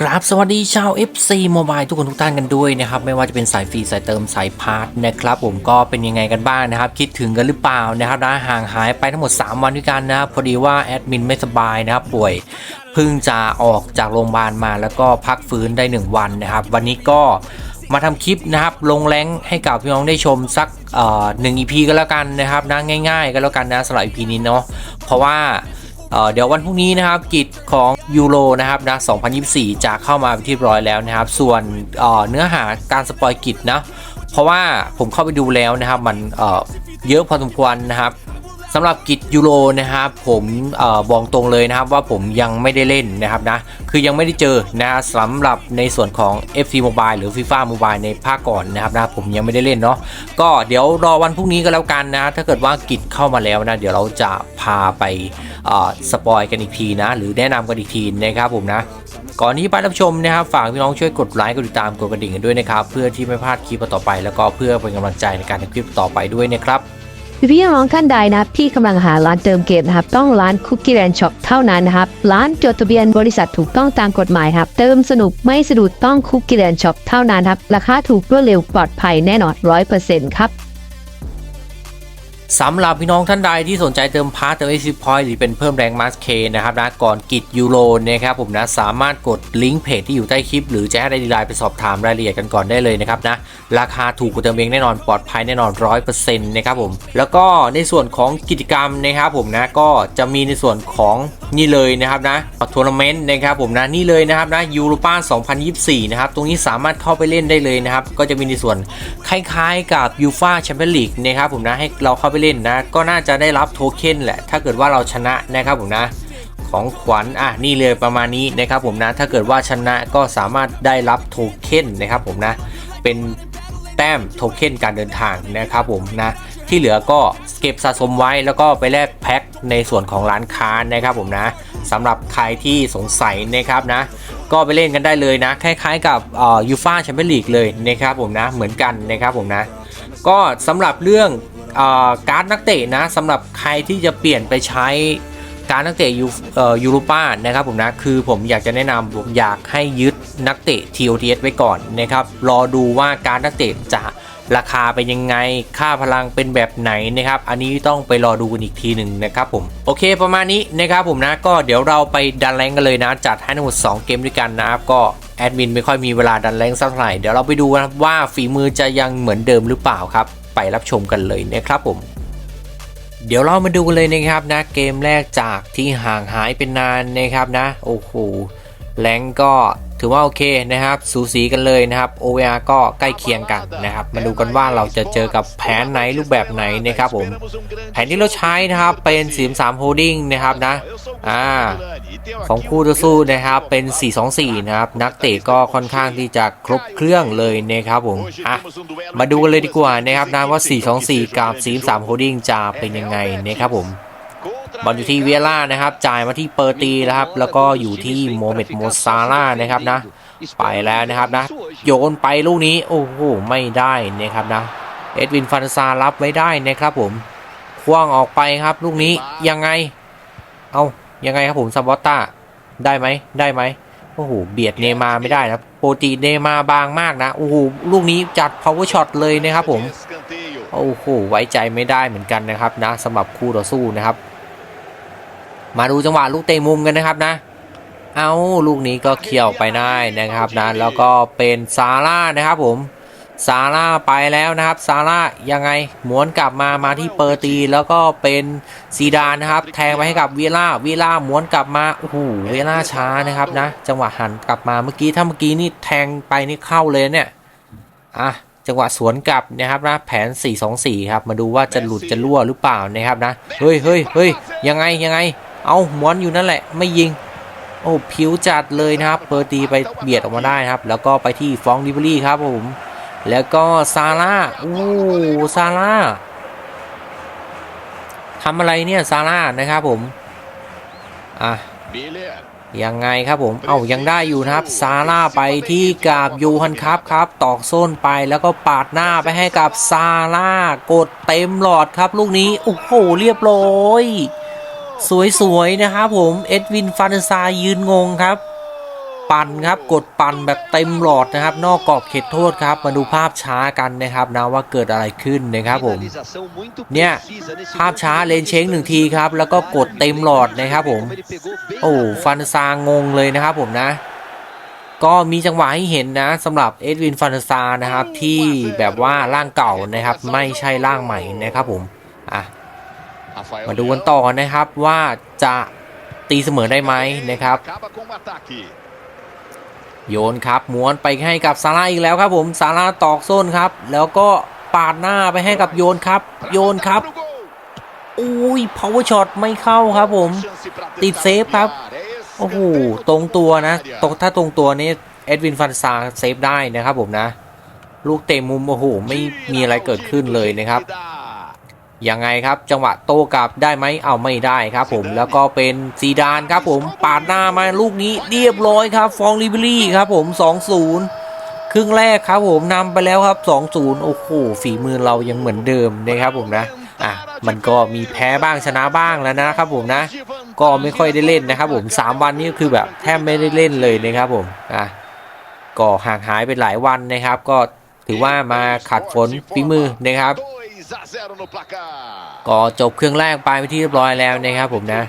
กราบสวัสดีชาว FC Mobile ทุกคนทุกท่านกันด้วยนะครับ ไม่ว่าจะเป็นสายฟรีสายเติมสายพาร์ทนะครับผมก็เป็นยังไงกันบ้างนะครับ คิดถึงกันหรือเปล่านะครับนะห่างหายไปทั้งหมด 3 วันด้วยกันนะครับพอดีว่าแอดมินไม่สบายนะครับป่วยเพิ่งจะออกจากโรงพยาบาลมาแล้วก็พักฟื้นได้ 1 วันนะครับ วันนี้ก็มาทำคลิปนะครับลงแรงให้กับพี่น้องได้ชมสักหนึ่ง EP ก็แล้วกันนะครับนะง่าย ๆ ก็แล้วกันนะสำหรับ EP นี้เนาะเพราะว่า เเดี๋ยววันพรุ่งนี้นะครับกิจของยูโรนะครับนะ 2024 จะเข้ามาเป็นที่บร้อยแล้วนะครับ ส่วนเเนื้อหาการสปอยกิจนะ เพราะว่าผมเข้าไปดูแล้วนะครับ มันเเยอะพอสมควรนะครับ สำหรับกิจยูโรนะครับผมอบอกตรงเลยนะครับว่าผมยังไม่ได้เล่นนะครับนะคือยังไม่ได้เจอนะสำหรับในส่วนของ FC Mobile หรือ FIFA Mobile ในภาคก่อนนะครับนะผมยังไม่ได้เล่นเนาะก็เดี๋ยวรอวันพรุ่งนี้ก็แล้วกันนะ ถ้าเกิดว่ากิจเข้ามาแล้วนะ เดี๋ยวเราจะพาไปสปอยกันอีกทีนะ หรือแนะนำกันอีกทีนะครับผมนะก่อนที่ไปรับชมนะครับฝากพี่น้องช่วยกดไลค์กดติดตามกดกระดิ่งกันด้วยนะครับเพื่อที่ไม่พลาดคลิปต่อไป แล้วก็เพื่อเป็นกำลังใจในการทำคลิปต่อไปด้วยนะครับ พี่น้องท่านใดนะครับที่กำลังหาร้านเติมเกมนะครับ ต้องร้านคุกกี้แ n นช็อปเท่านั้นนะครับ ร้านจดทะเบียนบริษัทถูกต้องตามกฎหมายครับ เติมสนุกไม่สะดุดต้องคุกกี้แ n นช็อปเท่านั้นครับ ราคาถูกรวดเร็วปลอดภัยแน่นอนร้อยเปอร์เซ็นต์ครับ สำหรับพี่น้องท่านใดที่สนใจเติมพาร์ทเติม AC Point หรือเป็นเพิ่มแรงมาสเคนะครับนะก่อนกิจยูโรนะครับผมนะสามารถกดลิงก์เพจที่อยู่ใต้คลิป หรือจะให้ได้ดีไลน์ไปสอบถามรายละเอียดกันก่อนได้เลยนะครับนะราคาถูกกว่าเติมเองแน่นอนปลอดภัยแน่นอน100%นะครับผมแล้วก็ในส่วนของกิจกรรมนะครับผมนะก็จะมีในส่วนของ นี่เลยนะครับนะทัวร์นาเมนต์นะครับผมนะนี่เลยนะครับนะยูโรป้า2024 นะครับ ตรงนี้สามารถเข้าไปเล่นได้เลยนะครับ ก็จะมีในส่วนคล้ายๆกับยูฟาแชมเปี้ยนลีกนะครับผมนะให้เราเข้าไปเล่นนะ ก็น่าจะได้รับโทเค็นแหละ ถ้าเกิดว่าเราชนะนะครับผมนะของขวัญอะนี่เลยประมาณนี้นะครับผมนะถ้าเกิดว่าชนะก็สามารถได้รับโทเค็นนะครับผมนะเป็นแต้มโทเค็นการเดินทางนะครับผมนะ ที่เหลือก็เก็บสะสมไว้แล้วก็ไปแลกแพ็คในส่วนของร้านค้านะครับผมนะสำหรับใครที่สงสัยนะครับนะ ก็ไปเล่นกันได้เลยนะ คล้ายๆกับยูฟ่าแชมเปี้ยนลีกเลยนะครับผมนะเหมือนกันนะครับผมนะ ก็สำหรับเรื่องอการ์ดนักเตะนะสำหรับใครที่จะเปลี่ยนไปใช้การดนักเตะยูยูโรป้านะครับผมนะคือผมอยากจะแนะนำผมอยากให้ยึดนักเตะ TOTS ไว้ก่อนนะครับรอดูว่าการดนักเตะจะ ราคาเป็นยังไงค่าพลังเป็นแบบไหนนะครับ อันนี้ต้องไปรอดูกันอีกทีหนึ่งนะครับผมโอเคประมาณนี้นะครับผมนะก็เดี๋ยวเราไปดันแรงกันเลยนะ จัดให้ทั้งหมด 2 เกมด้วยกันนะครับก็แอดมินไม่ค่อยมีเวลาดันแรงสักเท่าไหร่เดี๋ยวเราไปดูนะว่าฝีมือจะยังเหมือนเดิมหรือเปล่าครับ ไปรับชมกันเลยนะครับผมเดี๋ยวเรามาดูกันเลยนะครับนะเกมแรกจากที่ห่างหายเป็นนานนะครับนะโอ้โหแรงก็ ถือว่าโอเคนะครับสูสีกันเลยนะครับ OVR ก็ใกล้เคียงกันนะครับ มาดูกันว่าเราจะเจอกับแผนไหนรูปแบบไหนนะครับผมแผนที่เราใช้นะครับเป็น43 Holding นะครับนะอ่าของคู่ต่อสู้นะครับเป็น 424 นะครับ นักเตะก็ค่อนข้างที่จะครบเครื่องเลยนะครับผมอะมาดูกันเลยดีกว่านะครับนะว่า 424 กับ 43 Holding จะเป็นยังไงนะครับผม บอลอยู่ที่เวียร่านะครับ จ่ายมาที่เปอร์ตีนะครับ แล้วก็อยู่ที่โมเมดโมซาร่านะครับนะ ไปแล้วนะครับนะ โยนไปลูกนี้โอ้โหไม่ได้นะครับนะ เอ็ดวินฟันซารับไว้ได้นะครับผมคว้างออกไปครับ ลูกนี้ยังไง เอายังไงครับผมซับบอตตาได้ไหมได้ไหมโอ้โหเบียดเนย์มาไม่ได้นะโปรตีเนย์มาบางมากนะโอ้โหลูกนี้จัด power shot เลยนะครับผมโอ้โหไว้ใจไม่ได้เหมือนกันนะครับนะสำหรับคู่ต่อสู้นะครับ มาดูจังหวะลูกเตะมุมกันนะครับนะ เอาลูกนี้ก็เขี่ยวไปได้นะครับนะแล้วก็เป็นซาร่านะครับผมซาร่าไปแล้วนะครับซาร่ายังไงหมุนกลับมามาที่เปอร์ตีแล้วก็เป็นซีดานนะครับ แทงไปให้กับเวล่าเวล่าหมุนกลับมาโอ้โหเวล่าช้านะครับนะ จังหวะหันกลับมาเมื่อกี้ถ้าเมื่อกี้นี่แทงไปนี่เข้าเลยเนี่ยอะจังหวะสวนกลับนะครับนะแผน 4-2-4 ครับ มาดูว่าจะหลุดจะรั่วหรือเปล่านะครับนะเฮ้ยเฮ้ยเฮ้ยยังไงยังไง เอาหมวนอยู่นั่นแหละ ไม่ยิง โอ้ผิวจัดเลยนะครับ เปอร์ตีไปเบียดออกมาได้นะครับ แล้วก็ไปที่ฟองดิบรี่ครับผม แล้วก็ซาร่าโอ้ซาร่าทำอะไรเนี่ยซาร่านะครับผม อะยังไงครับผม เอายังได้อยู่นะครับ ซาร่าไปที่กับยูฮันครับครับ ตอกโซนไปแล้วก็ปาดหน้าไปให้กับซาร่ากดเต็มหลอดครับ ลูกนี้ โอ้โห เรียบร้อย สวยๆ นะครับผม เอ็ดวินฟานซายืนงงครับ ปั่นครับกดปั่นแบบเต็มหลอดนะครับ นอกกรอบเขตโทษครับ มาดูภาพช้ากันนะครับนะว่าเกิดอะไรขึ้นนะครับผม เนี่ย ภาพช้าเลนเช้งหนึ่งทีครับ แล้วก็กดเต็มหลอดนะครับผม โอ้ฟันซางงเลยนะครับผมนะก็มีจังหวะให้เห็นนะสำหรับเอ็ดวินฟันซานะครับที่แบบว่าร่างเก่านะครับ ไม่ใช่ร่างใหม่นะครับผมอะ มาดูกันต่อนะครับว่าจะตีเสมอได้ไหมนะครับ โยนครับม้วนไปให้กับซาร่าอีกแล้วครับผมซาร่าตอกโซนครับ แล้วก็ปาดหน้าไปให้กับโยนครับ โยนครับอุ้ย power shot ไม่เข้าครับผม ติดเซฟครับ โอ้โห ตรงตัวนะตรงถ้าตรงตัวนี้เอ็ดวินฟันซาเซฟได้นะครับผมนะ ลูกเตะมุม โอ้โห ไม่มีอะไรเกิดขึ้นเลยนะครับ ยังไงครับจังหวะโต้กลับได้ไหมเอาไม่ได้ครับผมแล้วก็เป็นซีดานครับผมปาดหน้ามาลูกนี้เรียบร้อยครับ ฟองลิเบอรี่ครับผม 2-0 ครึ่งแรกครับผมนำไปแล้วครับ 2-0 โอ้โหฝีมือเรายังเหมือนเดิมนะครับผมนะอะมันก็มีแพ้บ้างชนะบ้างแล้วนะครับผมนะ ก็ไม่ค่อยได้เล่นนะครับผม 3 วันนี้ก็คือแบบแทบไม่ได้เล่นเลยนะครับผมอะก็ห่างหายไปหลายวันนะครับ ก็ถือว่ามาขัดฝนฝีมือนะครับ ก็จบเครื่องแรกไปไปนที่เรียบร้อยแล้วนะครับผมนะ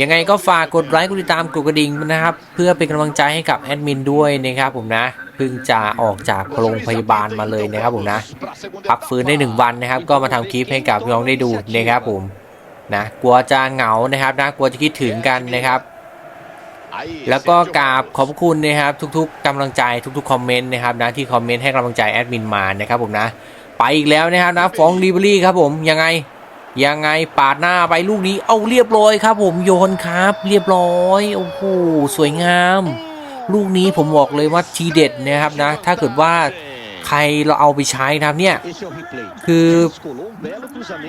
ยังไงก็ฝากกดไลค์กดติดตามกดกระดิ่งนะครับ เพื่อเป็นกำลังใจให้กับแอดมินด้วยนะครับผมนะเพิ่งจะออกจากโรงพยาบาลมาเลยนะครับผมนะพักฟื้นได้หนึ่งวันนะครับ ก็มาทำคลิปให้กับพี่น้องได้ดูนะครับผมนะกลัวจะเหงานะครับนะกลัวจะคิดถึงกันนะครับ แล้วก็กราบขอบคุณนะครับ ทุกๆกำลังใจทุกๆคอมเมนต์นะครับนะที่คอมเมนต์ให้กำลังใจแอดมินมานะครับผมนะ ไปอีกแล้วนะครับนะฟองดีบรี่ครับผมยังไงยังไงปาดหน้าไปลูกนี้เอาเรียบร้อยครับ ผมโยนครับ เรียบร้อยโอ้โหสวยงาม ลูกนี้ผมบอกเลยว่าทีเด็ดนะครับนะ ถ้าเกิดว่า ใครเราเอาไปใช้นะครับเนี่ยคือ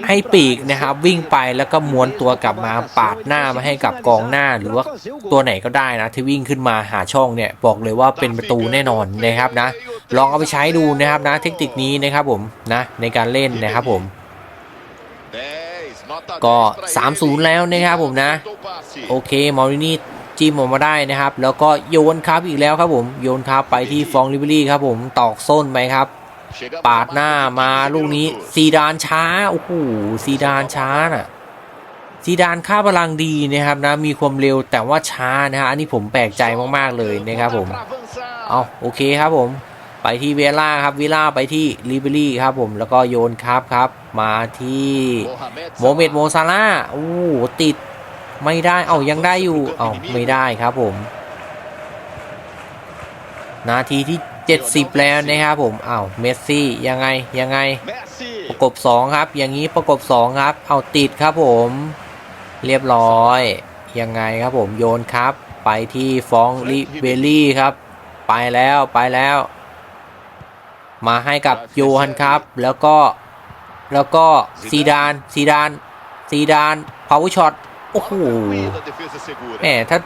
ให้ปีกนะครับวิ่งไปแล้วก็ม้วนตัวกลับมาปาดหน้ามาให้กับกองหน้าหรือว่าตัวไหนก็ได้นะที่วิ่งขึ้นมาหาช่องเนี่ยบอกเลยว่าเป็นประตูแน่นอนนะครับนะลองเอาไปใช้ดูนะครับนะเทคนิคนี้นะครับผมนะในการเล่นนะครับผมก็ 3-0 แล้วนะครับผมนะ โอเค มอรินี่ จิ้มออกมาได้นะครับ แล้วก็โยนครับอีกแล้วครับผม โยนครับไปที่ฟองลิเบอรี่ครับผม ตอกส้นไปครับ ปาดหน้ามาลูกนี้ซีดานช้า โอ้โห ซีดานช้าน่ะ ซีดานค่าพลังดีนะครับนะ มีความเร็วแต่ว่าช้านะฮะ อันนี้ผมแปลกใจมากๆเลยนะครับผม เอาโอเคครับผม ไปที่เวล่าครับเวล่าไปที่ลิเบอรี่ครับผม แล้วก็โยนครับครับ มาที่โมเมดโมซาร่า โอ้ติด ไม่ได้เอายังได้อยู่เอาไม่ได้ครับผม นาทีที่ 70 แล้วนะครับผมอ้าวเมสซี่ยังไงยังไงประกบ2ครับ อย่างนี้ประกบ2ครับ เอาติดครับผม เรียบร้อย ยังไงครับผมโยนครับ ไปที่ฟองลิเบลลี่ครับ ไปแล้วไปแล้ว มาให้กับโยฮันครับ แล้วก็แล้วก็ซีดานซีดานซีดานพาวเวอร์ช็อตโอ้โหแหมถ้า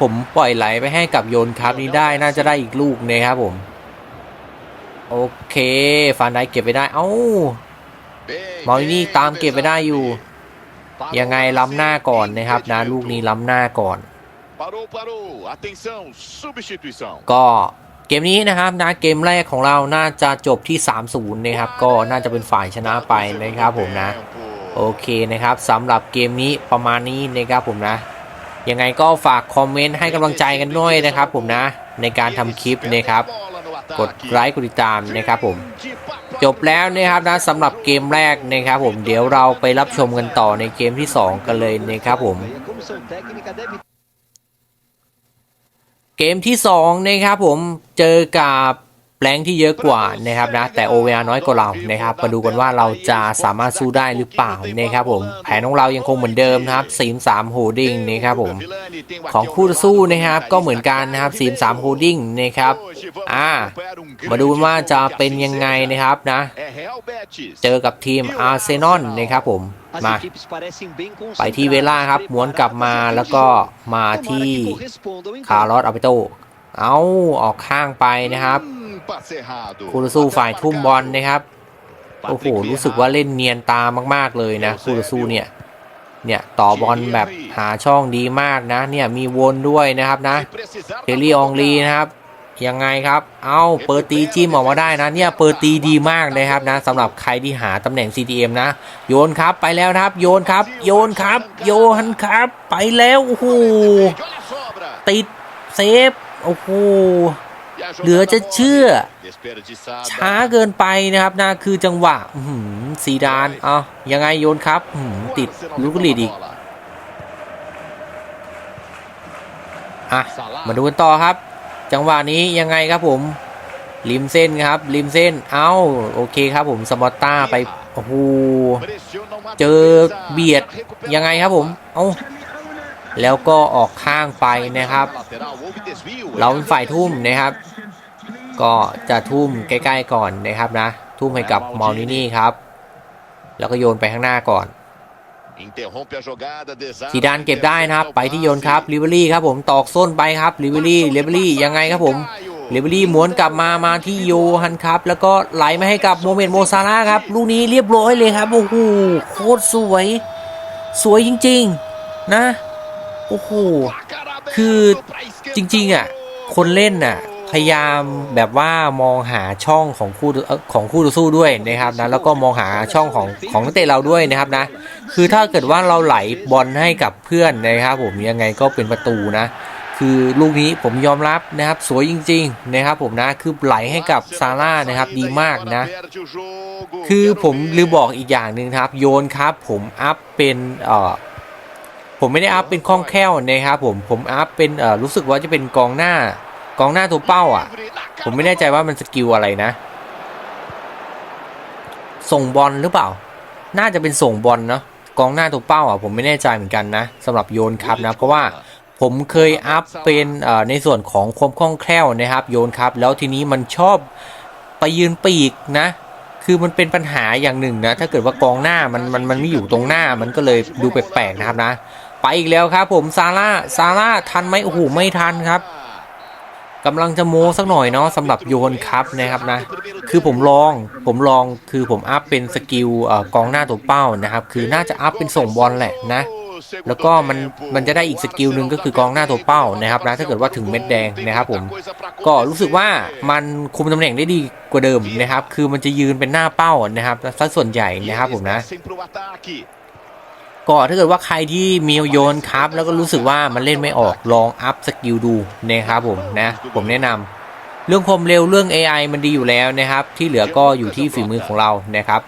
ผมปล่อยไหลไปให้กับโยนครับนี้ได้น่าจะได้อีกลูกนะครับผม โอเคฟานไดเก็บไปได้ เอ้ามอรินี่ตามเก็บไปได้อยู่ ยังไงล้ำหน้าก่อนนะครับนะลูกนี้ล้ำหน้าก่อน Parou, parou. Atenção, substituição. ก็เกมนี้นะครับนะเกมแรกของเราน่าจะจบที่ 3-0 นะครับ ก็น่าจะเป็นฝ่ายชนะไปนะครับผมนะ โอเคนะครับสำหรับเกมนี้ประมาณนี้นะครับผมนะยังไงก็ฝากคอมเมนต์ให้กำลังใจกันด้วยนะครับผมนะในการทำคลิปนะครับกดไลค์กดติดตามนะครับผมจบแล้วนะครับนะสำหรับเกมแรกนะครับผมเดี๋ยวเราไปรับชมกันต่อในเกมที่ 2 กันเลยนะครับผม เกมที่2นะครับผมเจอกับ แรงที่เยอะกว่านะครับนะแต่ OVR น้อยกว่าเรานะครับมาดูกันว่าเราจะสามารถสู้ได้หรือเปล่านะครับผมแผนของเรายังคงเหมือนเดิมนะครับ4 3โฮดดิ้งนะครับผมของคู่ต่อสู้นะครับก็เหมือนกันนะครับ4 3โฮดดิ้งนะครับอ่ามาดูกันว่าจะเป็นยังไงนะครับนะ เจอกับทีมอาร์เซนอลนะครับผมมาไปที่เวล่าครับม้วนกลับมาแล้วก็มาที่คาร์ลอสอาเปโต เอาออกข้างไปนะครับคูรสู้ฝ่ายทุ่มบอลนะครับโอ้โหรู้สึกว่าเล่นเนียนตามาก ๆเลยนะคูรสู้เนี่ยเนี่ยต่อบอลแบบหาช่องดีมากนะ เนี่ยมีวนด้วยนะครับนะ Se precisar, เทลลี่อองลีนะครับยังไงครับ เอาเปิดตีจิ้มออกมาได้นะ เนี่ยเปิดตีดีมากนะครับนะสำหรับใครที่หาตำแหน่ง CTM นะ โยนครับไปแล้วนะครับ โยนครับ โยนครับ โยนครับ ไปแล้วโอ้โห olha a sobra. ติดเซฟ โอ้โห E a เหลือ jogada จะเชื่อ morre. Desperdiçada. ช้าเกินไปนะครับนะคือจังหวะอื้อหือซีดานเอายังไงโยนครับอื้อหือติด O Arsenal ลูก ficou ลีด com a อีก bola. อะ Salah. มาดูกันต่อครับ จังหวะนี้ยังไงครับผมริมเส้นครับริมเส้นเอ้าโอเคครับผมสมอตต้าไปโอ้โห Pressiona uma เจอ defesa เบียด na recuperação. ยังไงครับผม เอ้า แล้วก็ออกข้างไปนะครับ เราเป็นฝ่ายทุ่มนะครับ ก็จะทุ่มใกล้ๆก่อนนะครับนะ ทุ่มให้กับมอลนินี่ครับ แล้วก็โยนไปข้างหน้าก่อน Interrompe a jogada, desarma, ซีดานเก็บได้นะครับ ไปที่โยนครับลิเวอรี่ครับผมตอกส้นไปครับลิเวอรี่ลิเวอรี่ยังไงครับผมลิเวอรี่ม้วนกลับมามาที่โยฮันครับ แล้วก็ไหลมาให้กับโมเมนต์โมซาร่าครับลูกนี้เรียบร้อยเลยครับโอ้โหโคตรสวย สวยจริง ๆ นะ โอ้โห คือจริง ๆ อะ คนเล่นน่ะ พยายามแบบว่ามองหาช่องของคู่ของคู่ต่อสู้ด้วยนะครับนะแล้วก็มองหาช่องของของนักเตะเราด้วยนะครับนะ คือถ้าเกิดว่าเราไหลบอลให้กับเพื่อนนะครับ ผมยังไงก็เป็นประตูนะ คือลูกนี้ผมยอมรับนะครับ สวยจริง ๆ นะครับ ผมนะคือไหลให้กับซาร่านะครับดีมากนะ คือผมลืมบอกอีกอย่างหนึ่งครับ โยนครับ ผมอัพเป็นเอ่อ ผมไม่ได้อัพเป็นคล่องแคล่วนะครับผมผมอัพเป็นเอ่อรู้สึกว่าจะเป็นกองหน้ากองหน้าตัวเป้าอะ ผมไม่แน่ใจว่ามันสกิลอะไรนะ ส่งบอลหรือเปล่า น่าจะเป็นส่งบอลเนาะกองหน้าตัวเป้าอะผมไม่แน่ใจเหมือนกันนะสำหรับโยนครับนะ เพราะว่าผมเคยอัพเป็นในส่วนของความคล่องแคล่วนะครับโยนครับ แล้วทีนี้มันชอบไปยืนปีกนะ คือมันเป็นปัญหาอย่างหนึ่งนะ ถ้าเกิดว่ากองหน้ามันมันมันไม่อยู่ตรงหน้ามันก็เลยดูแปลกๆนะครับนะ ไปอีกแล้วครับผมซาร่าซาร่าทันไหมโอ้โหไม่ทันครับกำลังจะโม้สักหน่อยเนาะสำหรับโยนครับนะครับนะ คือผมลองผมลองคือผมอัพเป็นสกิลกองหน้าตัวเป้านะครับ คือน่าจะอัพเป็นส่งบอลแหละนะแล้วก็มันมันจะได้อีกสกิลหนึ่งก็คือกองหน้าตัวเป้านะครับนะถ้าเกิดว่าถึงเม็ดแดงนะครับผมก็รู้สึกว่ามันคุมตำแหน่งได้ดีกว่าเดิมนะครับ คือมันจะยืนเป็นหน้าเป้านะครับสักส่วนใหญ่นะครับผมนะ ก็ถ้าเกิดว่าใครที่มีโยนครับ แล้วก็รู้สึกว่ามันเล่นไม่ออกลองอัพสกิลดูนะครับผมนะ ผมแนะนำเรื่องความเร็วเรื่อง AI มันดีอยู่แล้วนะครับ ที่เหลือก็อยู่ที่ฝีมือของเรานะครับ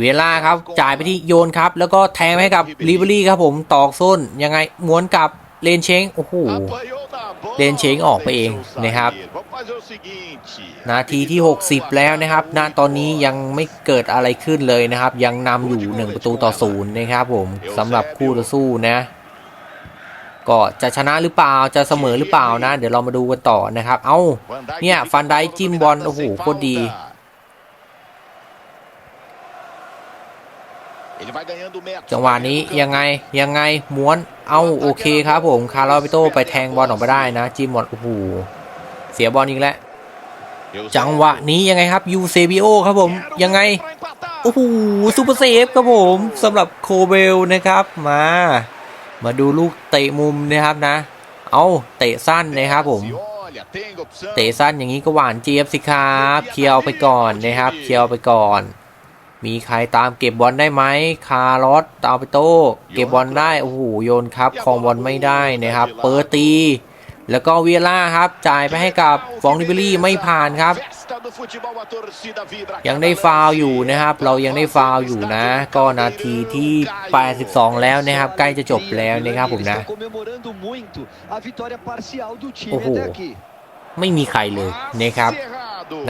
เวลาครับจ่ายไปที่โยนครับ แล้วก็แทงให้กับลิเวอรี่ครับผมตอกส้นยังไงม้วนกลับ เลนเชงโอ้โหเลนเชงออกไปเองนะครับ นาทีที่ 60 แล้วนะครับณตอนนี้ยังไม่เกิดอะไรขึ้นเลยนะครับ ยังนำอยู่ 1 ประตูต่อศูนย์นะครับผมสำหรับคู่ต่อสู้นะ ก็จะชนะหรือเปล่าจะเสมอหรือเปล่านะ เดี๋ยวเรามาดูกันต่อนะครับ เอ้าเนี่ยฟันไดจิ้มบอลโอ้โหโคตรดี จังหวะนี้ยังไงยังไงม้วนเอาโอเคครับผมคาร์ลอปิโตไปแทงบอลออกมาได้นะจิ้มบอลโอ้โหเสียบอลอีกแล้วจังหวะนี้ยังไงครับยูเซบิโอครับผมยังไงโอ้โหซูเปอร์เซฟครับผมสำหรับโคเบลนะครับมา มาดูลูกเตะมุมนะครับนะ เอาเตะสั้นนะครับผมเตะสั้นอย่างนี้ก็หวานเจี๊ยบสิครับ เคลียร์เอาไปก่อนนะครับ เคลียร์เอาไปก่อน มีใครตามเก็บบอลได้ไหมคาร์ลอสตามไปโต้เก็บบอลได้โอ้โหโยนครับครองบอลไม่ได้นะครับ เปิดตี แล้วก็เวียล่าครับ จ่ายไปให้กับฟองดิเบอรี่ไม่ผ่านครับ ยังได้ฟาวล์อยู่นะครับ เรายังได้ฟาวล์อยู่นะ ก็นาทีที่ 82 แล้วนะครับ ใกล้จะจบแล้วนะครับผมนะ comemorando muito a vitória parcial do time Oho. até aqui. ไม่มีใครเลยนะครับ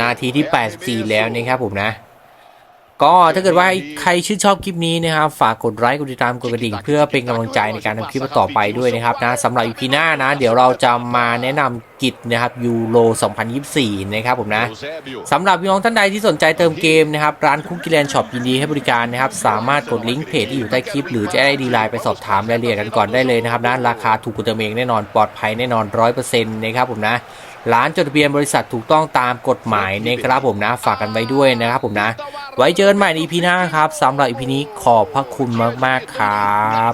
นาทีที่ 84 แล้วนะครับผมนะ ก็ถ้าเกิดว่าใครชื่นชอบคลิปนี้นะครับ ฝากกดไลค์กดติดตามกดกระดิ่ง เพื่อเป็นกำลังใจในการทำคลิปต่อไปด้วยนะครับนะสำหรับอีพีหน้านะ เดี๋ยวเราจะมาแนะนำกิจนะครับยูโร 2024 นะครับผมนะสำหรับพี่น้องท่านใดที่สนใจเติมเกมนะครับ ร้านคุกกี้แลนด์ช็อปยินดีให้บริการนะครับ สามารถกดลิงก์เพจที่อยู่ใต้คลิป หรือจะได้ดีไลน์ไปสอบถามรายละเอียดกันก่อนได้เลยนะครับนะราคาถูกกว่าเติมเองแน่นอนปลอดภัยแน่นอน100%นะครับผมนะ ร้านจดทะเบียนบริษัทถูกต้องตามกฎหมายนะครับผมนะฝากกันไว้ด้วยนะครับผมนะ ไว้เจอกันใหม่ใน EP หน้าครับสำหรับ EP นี้ขอบพระคุณมากๆครับ